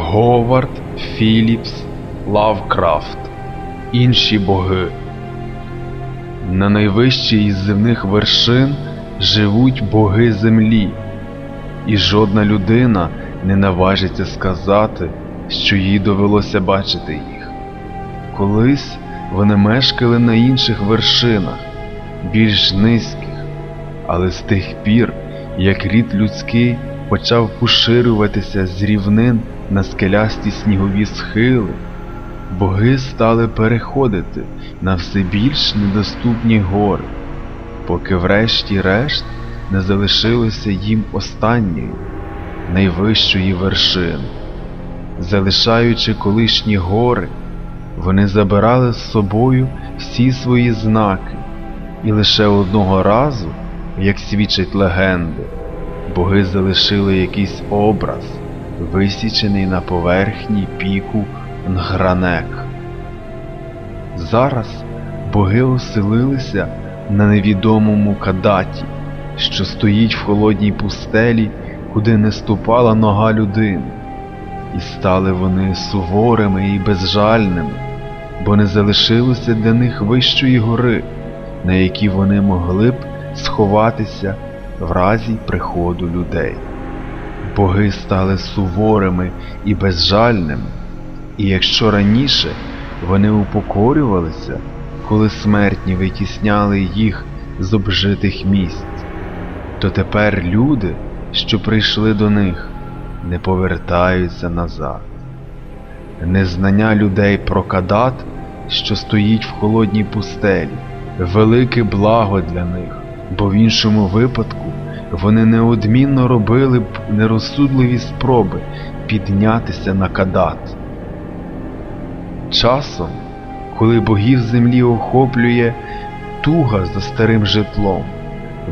Говард Філіпс Лавкрафт. Інші боги. На найвищій із земних вершин живуть боги землі, і жодна людина не наважиться сказати, що їй довелося бачити їх. Колись вони мешкали на інших вершинах, більш низьких, але з тих пір, як рід людський почав поширюватися з рівнин на скелясті снігові схили, боги стали переходити на все більш недоступні гори, поки врешті-решт не залишилося їм останньої, найвищої вершини. Залишаючи колишні гори, вони забирали з собою всі свої знаки, і лише одного разу, як свідчать легенди, боги залишили якийсь образ, висічений на поверхні піку Нгранек. Зараз боги оселилися на невідомому кадаті, що стоїть в холодній пустелі, куди не ступала нога людини. І стали вони суворими і безжальними, бо не залишилося для них вищої гори, на якій вони могли б сховатися в разі приходу людей. Боги стали суворими і безжальними, і якщо раніше вони упокорювалися, коли смертні витісняли їх з обжитих місць, то тепер люди, що прийшли до них, не повертаються назад. Незнання людей про кадат, що стоїть в холодній пустелі, велике благо для них, бо в іншому випадку вони неодмінно робили б нерозсудливі спроби піднятися на кадат. Часом, коли богів землі охоплює туга за старим житлом,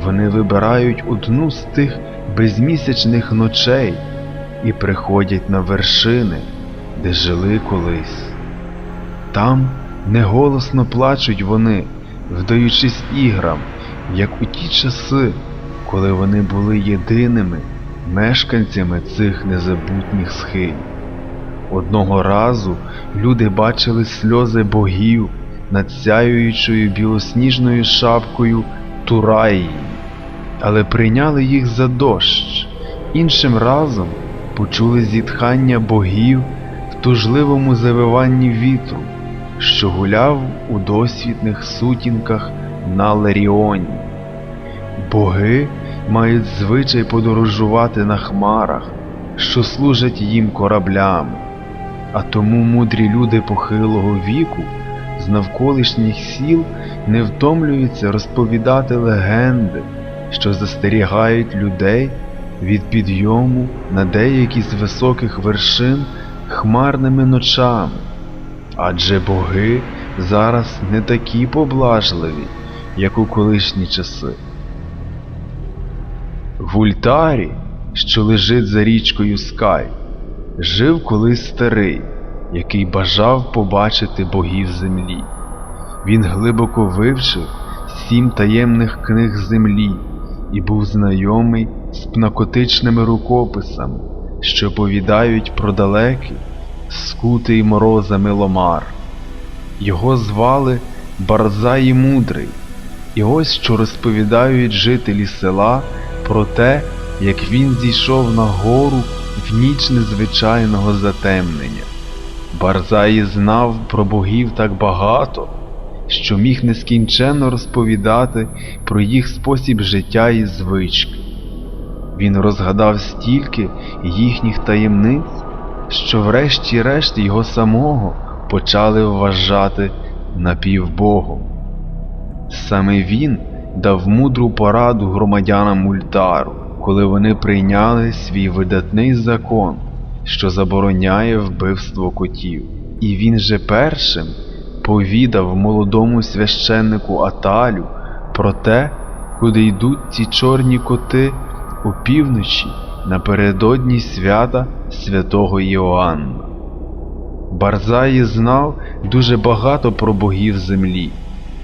вони вибирають одну з тих безмісячних ночей і приходять на вершини, де жили колись. Там неголосно плачуть вони, вдаючись іграм, як у ті часи, коли вони були єдиними мешканцями цих незабутніх схилів. Одного разу люди бачили сльози богів над сяюючою білосніжною шапкою Тураї, але прийняли їх за дощ. Іншим разом почули зітхання богів в тужливому завиванні вітру, що гуляв у досвітних сутінках на Ларіоні. Боги мають звичай подорожувати на хмарах, що служать їм кораблями, а тому мудрі люди похилого віку з навколишніх сіл не втомлюються розповідати легенди, що застерігають людей від підйому на деякі з високих вершин хмарними ночами, адже боги зараз не такі поблажливі, як у колишні часи. В Ультарі, що лежить за річкою Скай, жив колись старий, який бажав побачити богів землі. Він глибоко вивчив сім таємних книг землі і був знайомий з пнакотичними рукописами, що повідають про далекий, скутий морозами ломар. Його звали Барзаї Мудрий, і ось що розповідають жителі села про те, як він зійшов на гору в ніч незвичайного затемнення. Барзаї знав про богів так багато, що міг нескінченно розповідати про їх спосіб життя і звички. Він розгадав стільки їхніх таємниць, що врешті-решт його самого почали вважати напівбогом. Саме він дав мудру пораду громадянам Мультару, коли вони прийняли свій видатний закон, що забороняє вбивство котів. І він же першим повідав молодому священнику Аталю про те, куди йдуть ці чорні коти опівночі напередодні свята святого Іоанна. Барзаї знав дуже багато про богів землі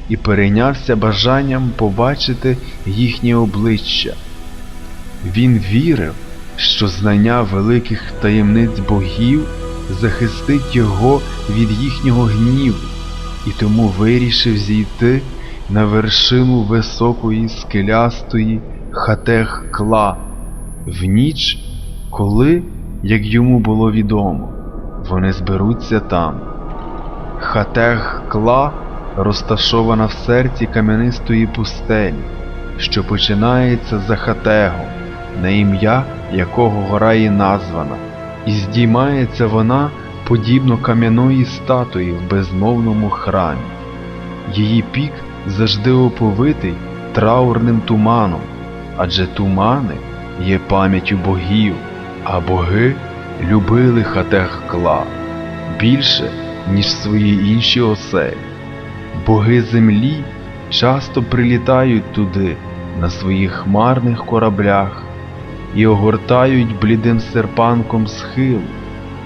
і перейнявся бажанням побачити їхнє обличчя. Він вірив, що знання великих таємниць богів захистить його від їхнього гніву, і тому вирішив зійти на вершину високої скелястої хатех кла в ніч, коли, як йому було відомо, вони зберуться там. Хатех кла розташована в серці кам'янистої пустелі, що починається за хатегом, на ім'я якого гора і названа, і здіймається вона подібно кам'яної статуї в безмовному храмі. Її пік завжди оповитий траурним туманом, адже тумани є пам'яттю богів, а боги любили хатех кла більше, ніж свої інші оселі. Боги землі часто прилітають туди на своїх хмарних кораблях і огортають блідим серпанком схил,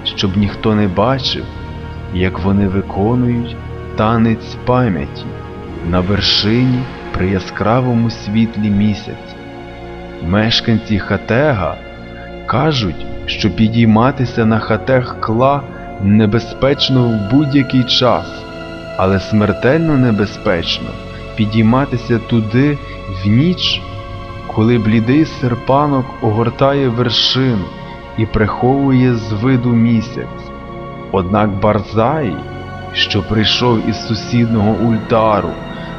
щоб ніхто не бачив, як вони виконують танець пам'яті на вершині при яскравому світлі місяця. Мешканці Хатега кажуть, що підійматися на Хатег кла небезпечно в будь-який час, але смертельно небезпечно підійматися туди в ніч, коли блідий серпанок огортає вершину і приховує з виду місяць. Однак Барзаї, що прийшов із сусідного ультару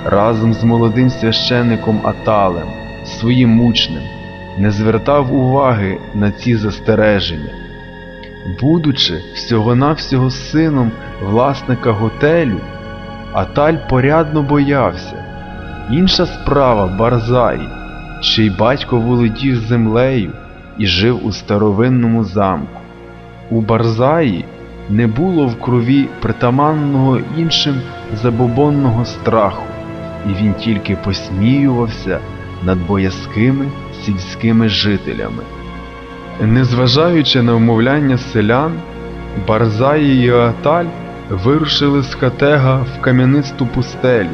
разом з молодим священником Аталем, своїм мучним, не звертав уваги на ці застереження. Будучи всього-навсього сином власника готелю, Аталь порядно боявся. Інша справа Барзаї, чий батько володів землею і жив у старовинному замку. У Барзаї не було в крові притаманного іншим забобонного страху, і він тільки посміювався над боязкими сільськими жителями. Незважаючи на вмовляння селян, Барзаї і Аталь вирушили з Хатега в кам'янисту пустелю.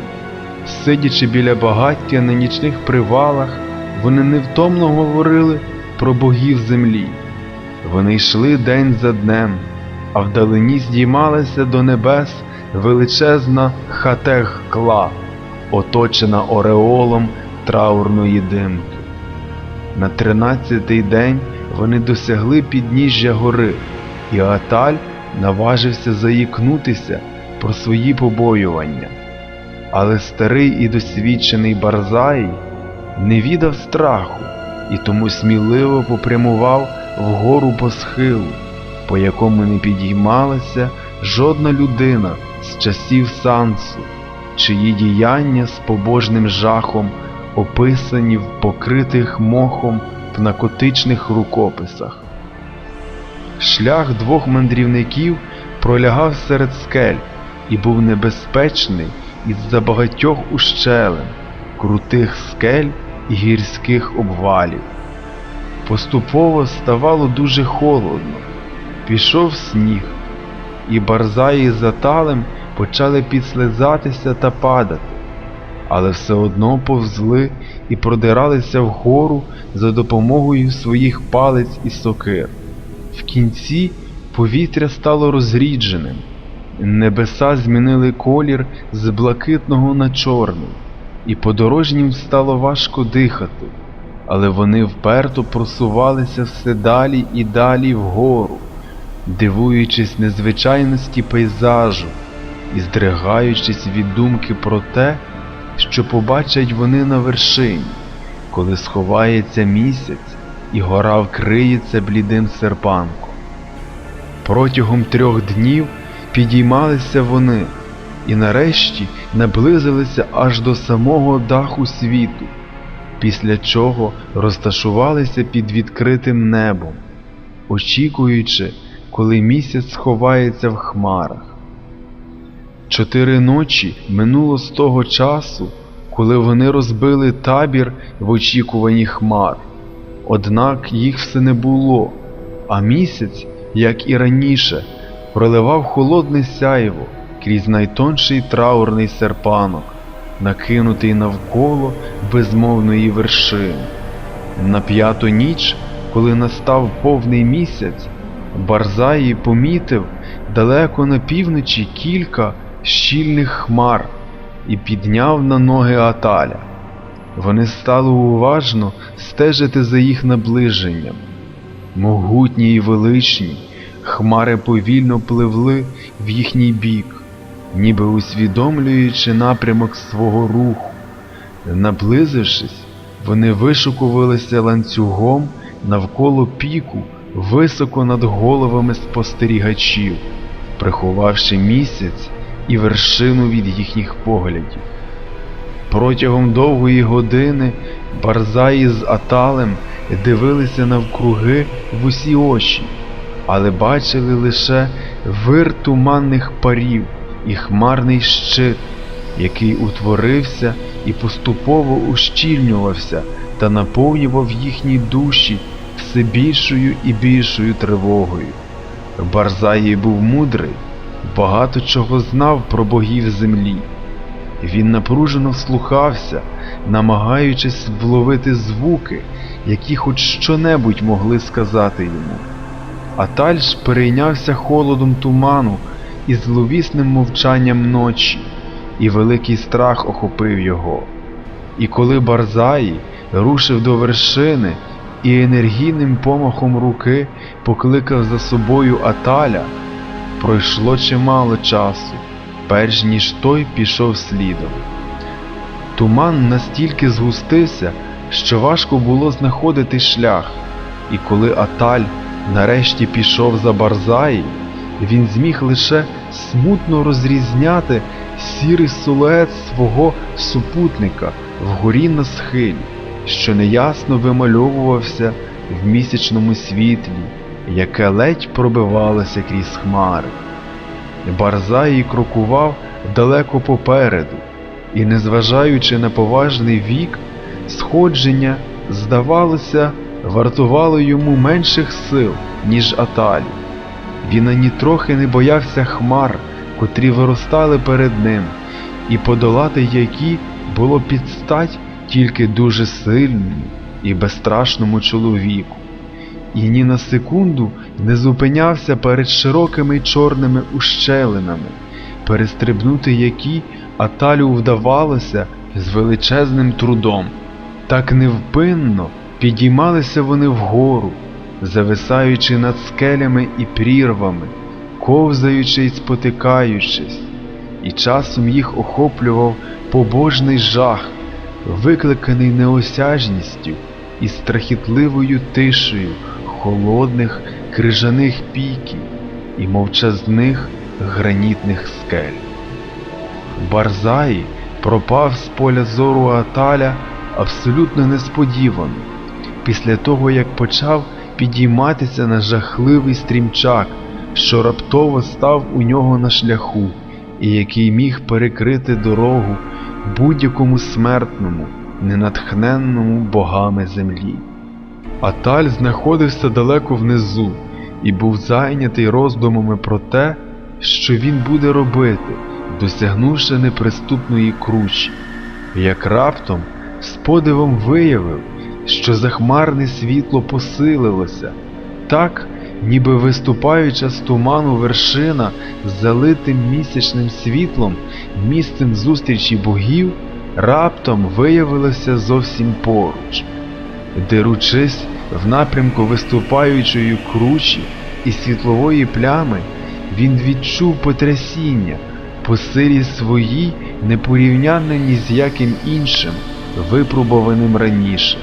Сидячи біля багаття на нічних привалах, вони невтомно говорили про богів землі. Вони йшли день за днем, а вдалині здіймалася до небес величезна хатег кла, оточена ореолом траурної димки. На тринадцятий день вони досягли підніжжя гори, і Аталь наважився заїкнутися про свої побоювання. Але старий і досвідчений Барзаї не відав страху і тому сміливо попрямував вгору по схилу, по якому не підіймалася жодна людина з часів сансу, чиї діяння з побожним жахом описані в покритих мохом в накотичних рукописах. Шлях двох мандрівників пролягав серед скель і був небезпечний із-за багатьох ущелин, крутих скель і гірських обвалів. Поступово ставало дуже холодно, пішов сніг, і барзаї з аталем почали підслизатися та падати, але все одно повзли і продиралися вгору за допомогою своїх палець і сокир. В кінці повітря стало розрідженим. Небеса змінили колір з блакитного на чорний, і подорожнім стало важко дихати, але вони вперто просувалися все далі і далі вгору, дивуючись незвичайності пейзажу і здригаючись від думки про те, що побачать вони на вершині, коли сховається місяць і гора вкриється блідим серпанком. Протягом трьох днів підіймалися вони і нарешті наблизилися аж до самого даху світу, після чого розташувалися під відкритим небом, очікуючи, коли місяць сховається в хмарах. Чотири ночі минуло з того часу, коли вони розбили табір в очікуванні хмар. Однак їх все не було, а місяць, як і раніше, проливав холодне сяйво крізь найтонший траурний серпанок, накинутий навколо безмовної вершини. На п'яту ніч коли настав повний місяць, Барзаї помітив далеко на півночі кілька щільних хмар і підняв на ноги Аталя. Вони стали уважно стежити за їх наближенням. Могутні і величні, хмари повільно пливли в їхній бік, ніби усвідомлюючи напрямок свого руху. Наблизившись, вони вишукувалися ланцюгом навколо піку високо над головами спостерігачів, приховавши місяць і вершину від їхніх поглядів. Протягом довгої години Барзаї з Аталем дивилися навкруги в усі очі, але бачили лише вир туманних парів і хмарний щит, який утворився і поступово ущільнювався та наповнював їхні душі все більшою і більшою тривогою. Барзаї був мудрий, багато чого знав про богів землі. Він напружено вслухався, намагаючись вловити звуки, які хоч щонебудь могли сказати йому. Аталь ж перейнявся холодом туману і зловісним мовчанням ночі, і великий страх охопив його. І коли Барзаї рушив до вершини і енергійним помахом руки покликав за собою Аталя, пройшло чимало часу, перш ніж той пішов слідом. Туман настільки згустився, що важко було знаходити шлях, і коли Аталь нарешті пішов за Барзаї, він зміг лише смутно розрізняти сірий силует свого супутника вгорі на схилі, що неясно вимальовувався в місячному світлі, яке ледь пробивалося крізь хмари. Барзаї крокував далеко попереду, і, незважаючи на поважний вік, сходження, здавалося, вартувало йому менших сил, ніж Аталі. Він ані трохи не боявся хмар, котрі виростали перед ним, і подолати які було підстать тільки дуже сильному і безстрашному чоловіку. І ні на секунду не зупинявся перед широкими чорними ущелинами, перестрибнути які Аталю вдавалося з величезним трудом. Так невпинно підіймалися вони вгору, зависаючи над скелями і прірвами, ковзаючи й спотикаючись, і часом їх охоплював побожний жах, викликаний неосяжністю і страхітливою тишею холодних крижаних піків і мовчазних гранітних скель. Барзаї пропав з поля зору Аталя абсолютно несподівано, після того як почав підійматися на жахливий стрімчак, що раптово став у нього на шляху, і який міг перекрити дорогу будь-якому смертному, ненатхненному богами землі. Аталь знаходився далеко внизу і був зайнятий роздумами про те, що він буде робити, досягнувши неприступної кручі, як раптом з подивом виявив, що захмарне світло посилилося, так, ніби виступаюча з туману вершина з залитим місячним світлом, місцем зустрічі богів, раптом виявилося зовсім поруч. Деручись в напрямку виступаючої кручі і світлової плями, він відчув потрясіння по силі своїй непорівнянне ні з яким іншим, випробуваним раніше.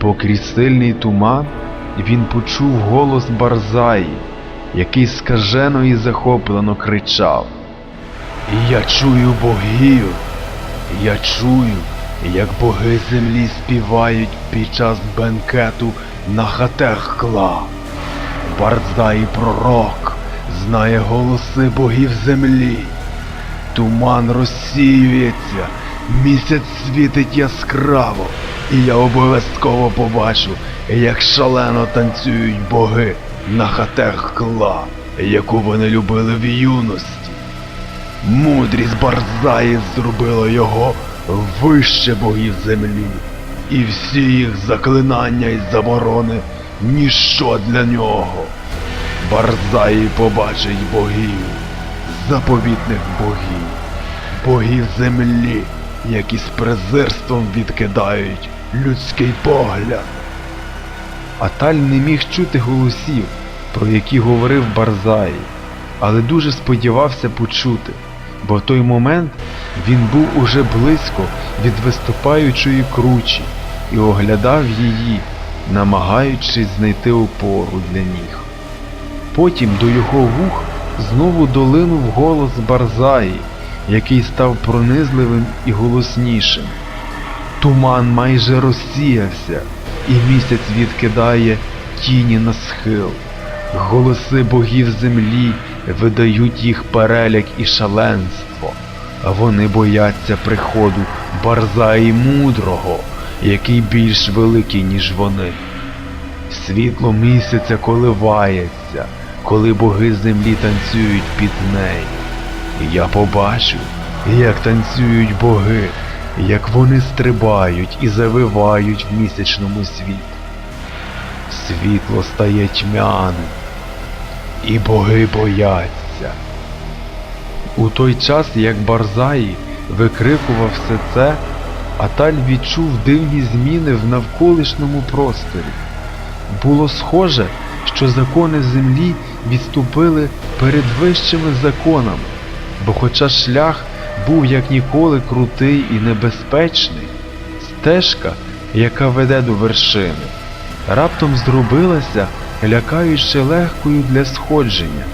Бо крізь сильний туман він почув голос Барзаї, який скажено і захоплено кричав. Я чую богів, я чую, як боги землі співають під час бенкету на хатех кла. Барзай пророк знає голоси богів землі. Туман розсіюється, місяць світить яскраво, і я обов'язково побачу, як шалено танцюють боги на хатех кла, яку вони любили в юності. Мудрість Барзаї зробила його вище богів землі, і всі їх заклинання і заборони ніщо для нього. Барзаї побачить богів, заповітних богів, богів землі, які з презирством відкидають людський погляд. Аталь не міг чути голосів, про які говорив Барзаї, але дуже сподівався почути, бо в той момент він був уже близько від виступаючої кручі і оглядав її, намагаючись знайти опору для ніг. Потім до його вух знову долинув голос Барзаї, який став пронизливим і голоснішим. Туман майже розсіявся, і місяць відкидає тіні на схил. Голоси богів землі видають їх переляк і шаленство, вони бояться приходу Барзаї мудрого, який більш великий, ніж вони. Світло місяця коливається, коли боги землі танцюють під нею. Я побачу, як танцюють боги, як вони стрибають і завивають в місячному світі. Світло стає тьмяним, і боги бояться. У той час, як Барзаї викрикував все це, Аталь відчув дивні зміни в навколишньому просторі. Було схоже, що закони землі відступили перед вищими законами, бо хоча шлях був як ніколи крутий і небезпечний, стежка, яка веде до вершини, раптом зробилася лякаючи легкою для сходження,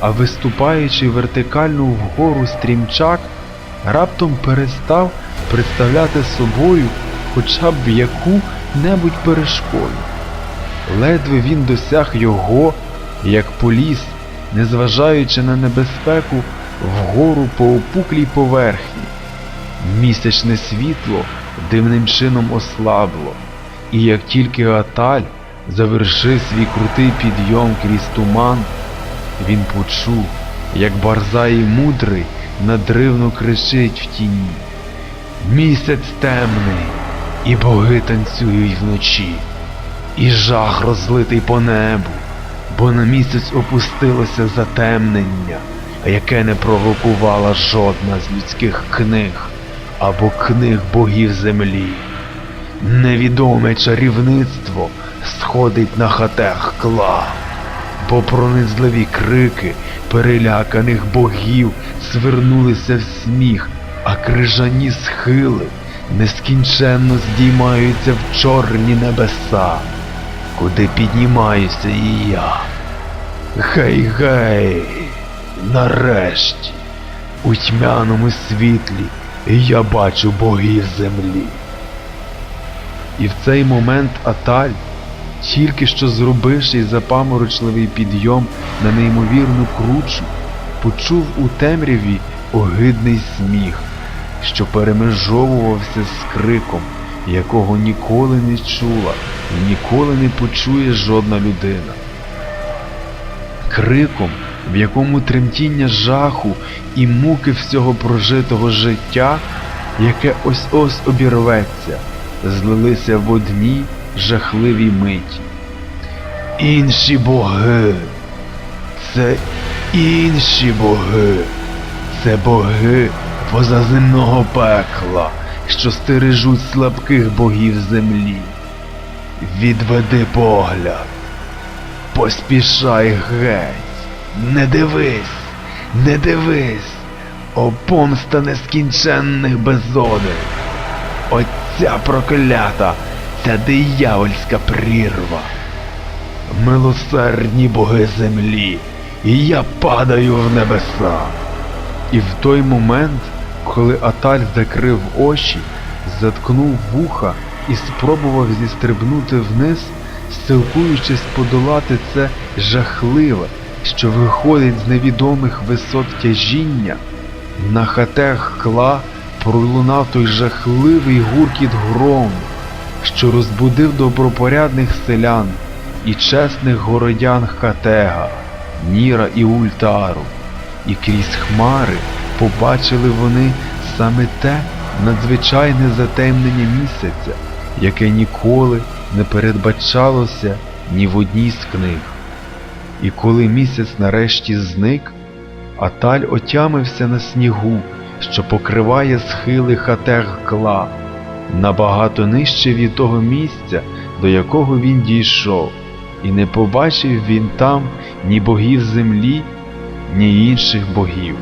а виступаючи вертикально вгору стрімчак, раптом перестав представляти собою хоча б яку-небудь перешкоду. Ледве він досяг його, як поліз, незважаючи на небезпеку, вгору по опуклій поверхні. Місячне світло дивним чином ослабло, і як тільки Аталь завершив свій крутий підйом крізь туман, він почув, як Барзаї мудрий надривно кричить в тіні. Місяць темний, і боги танцюють вночі, і жах розлитий по небу, бо на місяць опустилося затемнення, яке не провокувала жодна з людських книг або книг богів землі. Невідоме чарівництво сходить на хатех кла, бо пронизливі крики переляканих богів свернулися в сміх, а крижані схили нескінченно здіймаються в чорні небеса, куди піднімаюся і я. Гей-гей, нарешті, у тьмяному світлі я бачу богів землі. І в цей момент Аталь, тільки що зробивши запаморочливий підйом на неймовірну кручу, почув у темряві огидний сміх, що перемежовувався з криком, якого ніколи не чула і ніколи не почує жодна людина. Криком, в якому тремтіння жаху і муки всього прожитого життя, яке ось ось обірветься, злилися в одній жахливій миті. Інші боги, це інші боги, це боги позаземного пекла, що стережуть слабких богів землі. Відведи погляд, поспішай геть, не дивись, не дивись, о помста нескінченних безодень. Оця проклята, ця диявольська прірва. Милосердні боги землі, і я падаю в небеса. І в той момент, коли Аталь закрив очі, заткнув вуха і спробував зістрибнути вниз, силкуючись подолати це жахливе, що виходить з невідомих висот тяжіння, на хатех кла пролунав той жахливий гуркіт грому, що розбудив добропорядних селян і чесних городян Хатега, Ніра і Ультару, і крізь хмари побачили вони саме те надзвичайне затемнення місяця, яке ніколи не передбачалося ні в одній з книг. І коли місяць нарешті зник, Аталь отямився на снігу, що покриває схили Хатег-Кла, набагато нижче від того місця, до якого він дійшов, і не побачив він там ні богів землі, ні інших богів.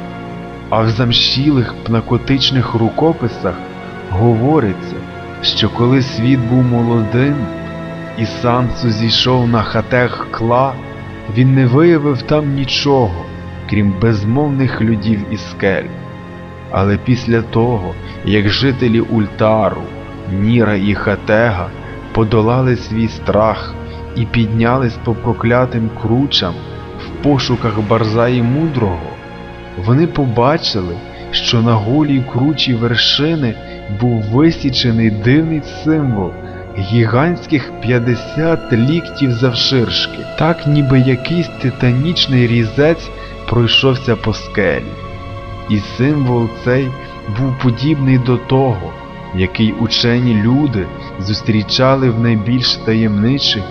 А в замшілих пнакотичних рукописах говориться, що коли світ був молодим, і Сансу зійшов на хатех кла, він не виявив там нічого, крім безмовних людів і скель. Але після того, як жителі Ультару, Ніра і Хатега подолали свій страх і піднялись по проклятим кручам в пошуках Барзаї Мудрого, вони побачили, що на голій кручі вершини був висічений дивний символ гігантських 50 ліктів завширшки, так ніби якийсь титанічний різець пройшовся по скелі. І символ цей був подібний до того, який учені люди зустрічали в найбільш таємничих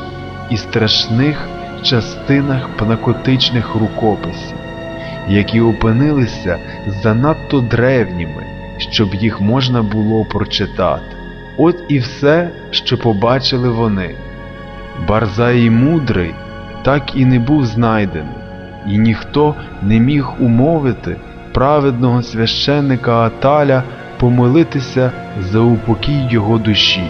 і страшних частинах пнакотичних рукописів, які опинилися занадто древніми, щоб їх можна було прочитати. От і все, що побачили вони. Барзаї мудрий так і не був знайдений, і ніхто не міг умовити праведного священника Аталя помолитися за упокій його душі.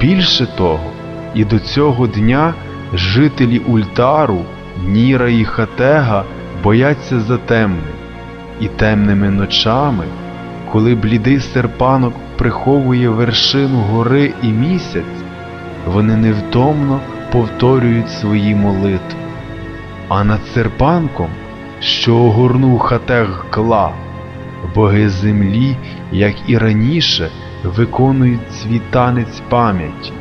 Більше того, і до цього дня жителі Ультару, Ніра і Хатега бояться за темним, і темними ночами, коли блідий серпанок приховує вершину гори і місяць, вони невтомно повторюють свої молитви. А над серпанком, що огорнув хатег кла, боги землі, як і раніше, виконують свій танець пам'яті,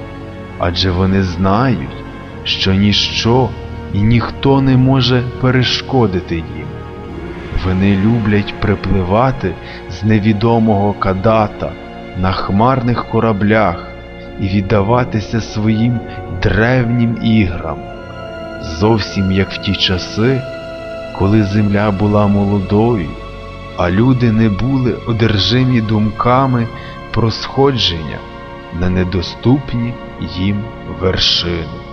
адже вони знають, що ніщо і ніхто не може перешкодити їм. Вони люблять припливати з невідомого кадата на хмарних кораблях і віддаватися своїм древнім іграм, зовсім як в ті часи, коли земля була молодою, а люди не були одержимі думками про сходження на недоступні їм вершини.